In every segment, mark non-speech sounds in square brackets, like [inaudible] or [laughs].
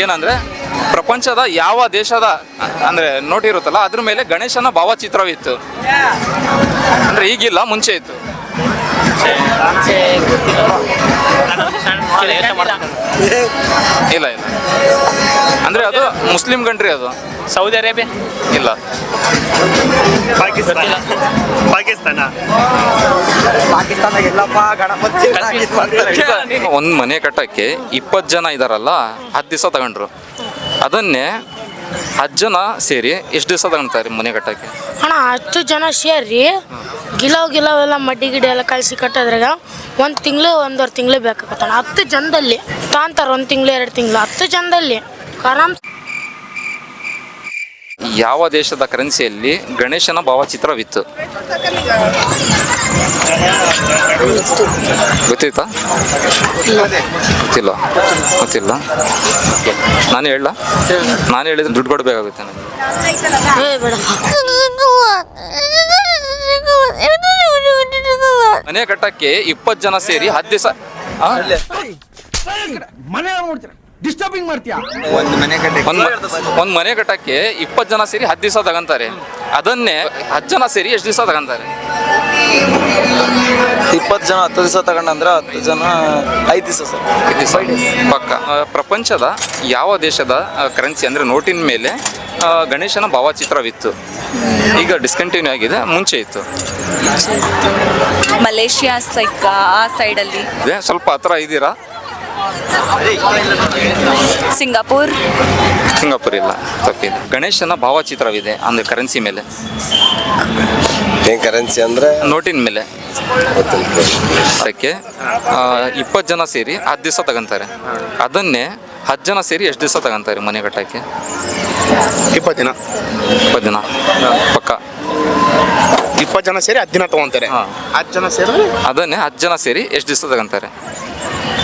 ಏನಂದ್ರೆ ಪ್ರಪಂಚದ ಯಾವ ದೇಶದ ಅಂದ್ರೆ ನೋಟಿರುತ್ತಲ್ಲ ಅದ್ರ ಮೇಲೆ ಗಣೇಶನ ಭಾವಚಿತ್ರವಿತ್ತು. ಅಂದ್ರೆ ಈಗಿಲ್ಲ ಮುಂಚೆ ಇತ್ತು. ಇಲ್ಲ ಇಲ್ಲ. ಅಂದ್ರೆ ಅದು ಮುಸ್ಲಿಂ ಕಂಟ್ರಿ ಅದು. Saudi Arabia? ಇಲ್ಲ. ಪಾಕಿಸ್ತಾನ. ಪಾಕಿಸ್ತಾನ. ಎಲ್ಲಪ್ಪ ಗಣಪತಿ ಒಂದು ಮನೆ ಕಟ್ಟಕ್ಕೆ ಇಪ್ಪತ್ತು ಜನ ಇದಾರಲ್ಲ ಹತ್ತು ದಿವಸ ತಗೊಂಡ್ರು. ಅದನ್ನೇ ಹತ್ತು ಜನ ಸೇರಿ ಎಷ್ಟು ದಿವಸ ತಗೊಂತಾರೆ ಮನೆ ಕಟ್ಟಕ್ಕೆ? ಅಣ್ಣ ಹತ್ತು ಜನ ಸೇರಿ ಗಿಲಾವ್ ಗಿಲಾವ್ ಎಲ್ಲ ಮಡ್ಡಿ ಗಿಡ ಎಲ್ಲ ಕಳಿಸಿ ಕಟ್ಟೋದ್ರಾಗ ಒಂದು ತಿಂಗಳು ಒಂದೂವರೆ ತಿಂಗಳು ಬೇಕಾಗತ್ತಣ್ಣ. ಹತ್ತು ಜನದಲ್ಲಿ. ತಾಂತಾರೆ ಒಂದು ತಿಂಗಳು ಎರಡು ತಿಂಗಳು. ಹತ್ತು ಜನದಲ್ಲಿ. ಆರಾಮ್ ಯಾವ ದೇಶದ ಕರೆನ್ಸಿಯಲ್ಲಿ ಗಣೇಶನ ಭಾವಚಿತ್ರವಿತ್ತು? ಗೊತ್ತಿತ್ತಾ? ಗೊತ್ತಿಲ್ಲ. ಗೊತ್ತಿಲ್ಲ. ನಾನು ಹೇಳ. ನಾನು ಹೇಳಿದ್ರೆ ದುಡ್ಡು ಕೊಡಬೇಕಾಗುತ್ತೆ ನನಗೆ. ಮನೆ ಕಟ್ಟಕ್ಕೆ ಇಪ್ಪತ್ತು ಜನ ಸೇರಿ ಹತ್ತು ದಿವಸ ಮನೆ ಡಿಸ್ಟರ್ಬಿಂಗ್ ಮಾಡ್ತೀಯಾ? ಒಂದು ಮನೆ ಒಂದ್ ಒಂದು ಒಂದು ಮನೆ ಕಟ್ಟಕ್ಕೆ ಇಪ್ಪತ್ತು ಜನ ಸೇರಿ ಹತ್ತು ದಿವಸ ತಗೊಂತಾರೆ. ಅದನ್ನೇ ಹತ್ತು ಜನ ಸೇರಿ ಎಷ್ಟು ದಿವಸ ತಗೊಂತಾರೆ? ಇಪ್ಪತ್ತು ಜನ ಹತ್ತು ದಿವಸ ತಗೊಂಡಂದ್ರೆ ಹತ್ತು ಜನ ಐದು ದಿವಸ ಸರ್. ಐದು ದಿವಸ. ಪಕ್ಕ. ಆ, ಪ್ರಪಂಚದ ಯಾವ ದೇಶದ ಕರೆನ್ಸಿ ಅಂದರೆ ನೋಟಿನ ಮೇಲೆ ಆ, ಗಣೇಶನ ಭಾವಚಿತ್ರವಿತ್ತು. ಈಗ ಡಿಸ್ಕಂಟಿನ್ಯೂ ಆಗಿದೆ ಮುಂಚೆ ಇತ್ತು. ಮಲೇಷಿಯಾ ಸೈಕ್ ಆ ಸೈಡಲ್ಲಿ ಇದೆ. ಸ್ವಲ್ಪ ಹತ್ರ ಇದ್ದೀರಾ? ಸಿಂಗಾಪುರ್. ಸಿಂಗಾಪುರ್ ಇಲ್ಲ ತಪ್ಪಿದೆ. ಗಣೇಶನ ಭಾವಚಿತ್ರವಿದೆ ಅಂದರೆ ಕರೆನ್ಸಿ ಮೇಲೆ. ಏನು ಕರೆನ್ಸಿ ಅಂದ್ರೆ? ನೋಟಿನ ಮೇಲೆ. ಅದಕ್ಕೆ ಇಪ್ಪತ್ತು ಜನ ಸೇರಿ ಹತ್ತು ದಿವಸ ತಗೊಂತಾರೆ. ಅದನ್ನೇ ಹತ್ತು ಜನ ಸೇರಿ ಎಷ್ಟು ದಿವಸ ತಗೊಂತಾರೆ ಮನೆ ಕಟ್ಟಕ್ಕೆ? ಇಪ್ಪತ್ತು ದಿನ. ಇಪ್ಪತ್ತು ದಿನ. ಪಕ್ಕ. ಇಪ್ಪತ್ತು ಜನ ಸೇರಿ ಹತ್ತು ದಿನ ತಗೊಂತಾರೆ. ಹಾಂ. ಹತ್ತು ಜನ ಸೇರಿ ಅದನ್ನೇ ಹತ್ತು ಜನ ಸೇರಿ ಎಷ್ಟು ದಿವಸ ತಗೊಂತಾರೆ?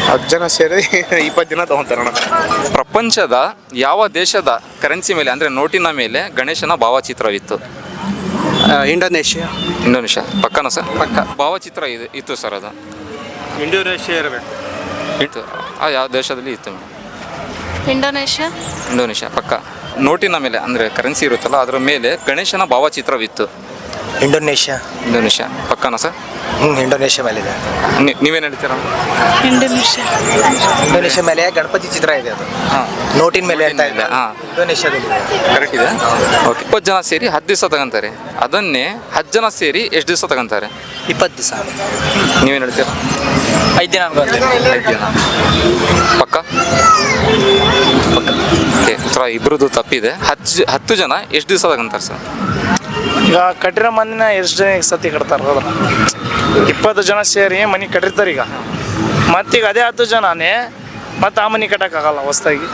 ಹತ್ತು ಜನ ಸೇರಿ [laughs] ಇಪ್ಪತ್ತು ದಿನ ತಗೊಂತಾರೆ ಅಣ್ಣ. ಪ್ರಪಂಚದ ಯಾವ ದೇಶದ ಕರೆನ್ಸಿ ಮೇಲೆ ಅಂದರೆ ನೋಟಿನ ಮೇಲೆ ಗಣೇಶನ ಭಾವಚಿತ್ರವಿತ್ತು? ಇಂಡೋನೇಷ್ಯಾ. ಇಂಡೋನೇಷ್ಯಾ? ಪಕ್ಕನ ಸರ್? ಪಕ್ಕ. ಭಾವಚಿತ್ರ ಇದು ಇತ್ತು ಸರ್ ಅದು. ಇಂಡೋನೇಷ್ಯಾ ಇರಬೇಕು. ಇತ್ತು. ಆ ಯಾವ ದೇಶದಲ್ಲಿ ಇತ್ತು? ಇಂಡೋನೇಷ್ಯಾ? ಇಂಡೋನೇಷ್ಯಾ ಪಕ್ಕ. ನೋಟಿನ ಮೇಲೆ ಅಂದರೆ ಕರೆನ್ಸಿ ಇರುತ್ತಲ್ಲ ಅದರ ಮೇಲೆ ಗಣೇಶನ ಭಾವಚಿತ್ರವಿತ್ತು. ಇಂಡೋನೇಷ್ಯಾ. ಇಂಡೋನೇಷ್ಯಾ. ಪಕ್ಕನ ಸರ್? ಹ್ಞೂ ಇಂಡೋನೇಷ್ಯಾ ಮೇಲಿದೆ. ನೀ- ನೀವೇನು ಹೇಳ್ತೀರಾ? ಇಂಡೋನೇಷ್ಯಾ. ಇಂಡೋನೇಷ್ಯಾ ಮೇಲೆ ಗಣಪತಿ ಚಿತ್ರ ಇದೆ ಅದು. ನೋಟಿನ ಮೇಲೆ ಅಂತ ಇದೆ ಹಾ. ಇಂಡೋನೇಷ್ಯಾದಲ್ಲಿ ಕರೆಕ್ಟ್ ಇದೆ? ಓಕೆ ಇಪ್ಪತ್ತು ಜನ ಸೇರಿ ಹತ್ತು ದಿವಸ ತಗೊಂತಾರೆ. ಅದನ್ನೇ ಹತ್ತು ಜನ ಸೇರಿ ಎಷ್ಟು ದಿವಸ ತಗೊಂತಾರೆ? ಇಪ್ಪತ್ತು ದಿವಸ. ನೀವೇನು ಹೇಳ್ತೀರಾ? ಐದು ದಿನ ಅನ್ಕೊಂತೀನಿ ಐದು ದಿನ. ಪಕ್ಕ? ಓಕೆ ಉತ್ತರ ಇಬ್ಬರದ್ದು ತಪ್ಪಿದೆ. ಹತ್ತು ಜ- ಹತ್ತು ಜನ ಎಷ್ಟು ದಿವಸ ತಗೊಂತಾರೆ ಸರ್? ಈಗ ಕಟ್ಟಿರೋ ಮಂದಿನ ಎಷ್ಟು ಜನ ಸತಿ ಕಟ್ತಾರೆ ಹೋದ್ರ? ಇಪ್ಪತ್ತು ಜನ ಸೇರಿ ಮನೆ ಕಟ್ಟಿರ್ತಾರೆ ಈಗ. ಮತ್ತೀಗ ಅದೇ ಹತ್ತು ಜನನೇ ಮತ್ತೆ ಆ ಮನೆ ಕಟ್ಟಕ್ಕಾಗಲ್ಲ ಹೊಸ್ದಾಗಿ.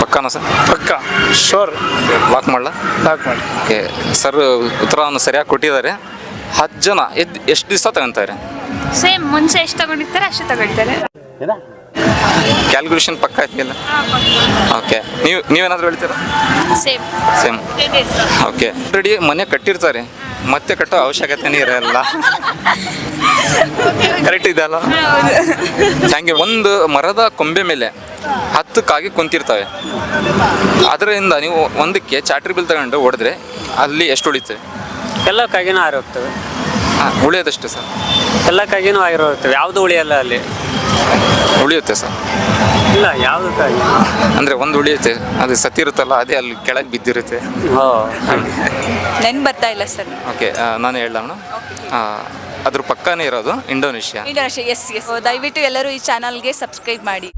ಪಕ್ಕನ ಸರ್? ಪಕ್ಕ. ಶೋರ್ ಲಾಕ್ ಮಾಡಲ? ಲಾಕ್ ಮಾಡಿ. ಓಕೆ ಸರ್ ಉತ್ತರವನ್ನು ಸರಿಯಾಗಿ ಕೊಟ್ಟಿದ್ದಾರೆ. ಹತ್ತು ಜನ ಎದ್ದು ಎಷ್ಟು ದಿವಸ ತಗೊಂತಾರೆ ಸೇಮ್ ಮುಂಚೆ ಎಷ್ಟು ತಗೊಂಡಿರ್ತಾರೆ ಅಷ್ಟು ತಗೊಳ್ತಾರೆ ಕ್ಯಾಲ್ಕುಲೇಷನ್ ಪಕ್ಕ ಇದೆಯಲ್ಲ ಓಕೆ ನೀವು ನೀವೇನಾದರೂ ಹೇಳ್ತೀರಾ? ಸೇಮ್ ಸೇಮ್ ಓಕೆ ರೆಡಿ ಮನೆ ಕಟ್ಟಿರ್ತಾರೆ. ಮತ್ತೆ ಕಟ್ಟೋ ಅವಶ್ಯಕತೆನೇ ಇರಲ್ಲ. ಕರೆಕ್ಟ್ ಇದೆ ಅಲ್ಲ ಥ್ಯಾಂಕ್ ಯು ಒಂದು ಮರದ ಕೊಂಬೆ ಮೇಲೆ ಹತ್ತು ಕಾಗೆ ಕುಂತಿರ್ತವೆ. ಅದರಿಂದ ನೀವು ಒಂದಕ್ಕೆ ಚಾಟ್ರಿ ಬಿಲ್ ತಗೊಂಡು ಹೊಡೆದ್ರೆ ಅಲ್ಲಿ ಎಷ್ಟು ಉಳಿತದೆ? ಎಲ್ಲ ಕಾಗಿನೂ ಆರಿ ಹೋಗ್ತವೆ. ಹಾಂ ಉಳಿಯೋದಷ್ಟು ಸರ್. ಎಲ್ಲ ಕಾಗಿನೂ ಆಗಿರೋ ಹೋಗ್ತವೆ. ಯಾವುದು ಉಳಿಯಲ್ಲ ಅಲ್ಲಿ? ಉಳಿಯುತ್ತೆ ಸರ್. ಇಲ್ಲ ಯಾವುದು ಅಂದ್ರೆ ಅಂದರೆ ಒಂದು ಉಳಿಯುತ್ತೆ. ಅದು ಸತ್ತಿರುತ್ತಲ್ಲ ಅದೇ ಅಲ್ಲಿ ಕೆಳಗೆ ಬಿದ್ದಿರುತ್ತೆ. ಹೋ. ನೆನ್ ಬರ್ತಾ ಇಲ್ಲ ಸರ್. ಓಕೆ ನಾನು ಹೇಳೋಣ. ಅದ್ರ ಪಕ್ಕನೇ ಇರೋದು ಇಂಡೋನೇಷ್ಯಾ. ಇಂಡೋನೇಷ್ಯಾ ಎಸ್ ಎಸ್ ದಯವಿಟ್ಟು ಎಲ್ಲರೂ ಈ ಚಾನಲ್ಗೆ ಸಬ್ಸ್ಕ್ರೈಬ್ ಮಾಡಿ.